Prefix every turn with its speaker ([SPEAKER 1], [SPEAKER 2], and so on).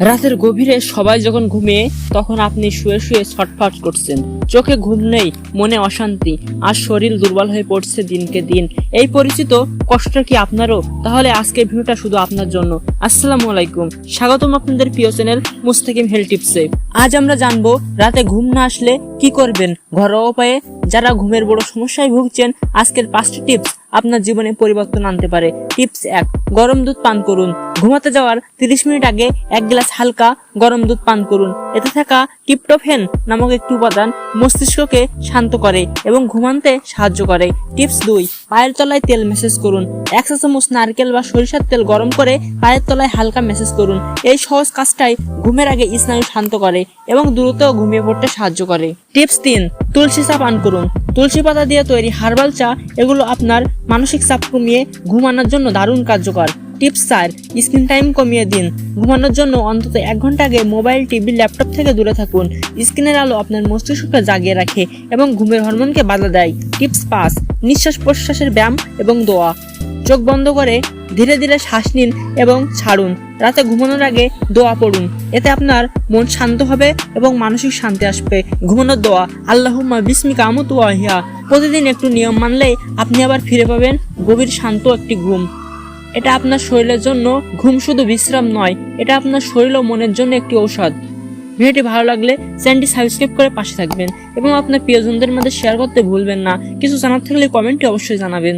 [SPEAKER 1] রাতের গভীরে সবাই যখন ঘুমিয়ে, তখন আপনি শুয়ে শুয়ে ছটফট করছেন। চোখে ঘুম নেই, মনে অশান্তি, আর শরীর দুর্বল হয়ে পড়ছে দিনকে দিন। এই পরিচিত কষ্টটা কি আপনারও? তাহলে আজকের ভিডিওটা শুধু আপনার জন্য। আসসালামু আলাইকুম। স্বাগতম আপনাদের প্রিয় চ্যানেল মুস্তাকিম হেল টিপসে। আজ আমরা জানব রাতে ঘুম না আসলে কি করবেন? ঘরোয়া উপায়ে যারা ঘুমের বড় সমস্যায় ভুগছেন, আজকের পাঁচটি টিপস। আপনার জীবনে পরিবর্তন আনতে পারে। টিপস এক, গরম দুধ পান করুন। ঘুমাতে যাওয়ার তিরিশ মিনিট আগে এক গ্লাস হালকা গরম দুধ পান করুন। এতে থাকা টিপটোফেন নামক একটি উপাদান মস্তিষ্ককে শান্ত করে এবং ঘুমাতে সাহায্য করে। টিপস দুই, পায়ের তলায় তেল মেসেজ করুন। এক চামচ নারকেল বা সরিষার তেল গরম করে পায়ের তলায় হালকা মেসেজ করুন। এই সহজ কাজটাই ঘুমের আগে স্নায়ু শান্ত করে এবং দ্রুত ঘুমিয়ে পড়তে সাহায্য করে। টিপস তিন, তুলসী চা পান করুন। তুলসী পাতা দিয়ে তৈরি হার্বাল চা, এগুলো আপনার মানসিক চাপ কমিয়ে ঘুমানোর জন্য দারুণ কার্যকর। টিপস স্যার, স্ক্রিন টাইম কমিয়ে দিন। ঘুমানোর জন্য অন্তত এক ঘণ্টা আগে মোবাইল, টিভি, ল্যাপটপ থেকে দূরে থাকুন। স্ক্রিনের আলো আপনার মস্তিষ্ককে জাগিয়ে রাখে এবং ঘুমের হরমোনকে বাধা দেয়। টিপস পাস, নিঃশ্বাস প্রশ্বাসের ব্যায়াম এবং দোয়া। চোখ বন্ধ করে ধীরে ধীরে শ্বাস নিন এবং ছাড়ুন। রাতে ঘুমানোর আগে দোয়া পড়ুন। এতে আপনার মন শান্ত হবে এবং মানসিক শান্তি আসবে। ঘুমানোর দোয়া, আল্লাহুম্মা বিস্মিকা আমতু আহিয়া প্রতিদিন একটু নিয়ম মানলেই আপনি আবার ফিরে পাবেন গভীর শান্ত একটি ঘুম। এটা আপনার শরীরের জন্য ঘুম শুধু বিশ্রাম নয়, এটা আপনার শরীর ও মনের জন্য একটি ঔষধ। ভিডিওটি ভালো লাগলে চ্যানেলটি সাবস্ক্রাইব করে পাশে থাকবেন এবং আপনার প্রিয়জনদের মধ্যে শেয়ার করতে ভুলবেন না। কিছু জানার থাকলে কমেন্টে অবশ্যই জানাবেন।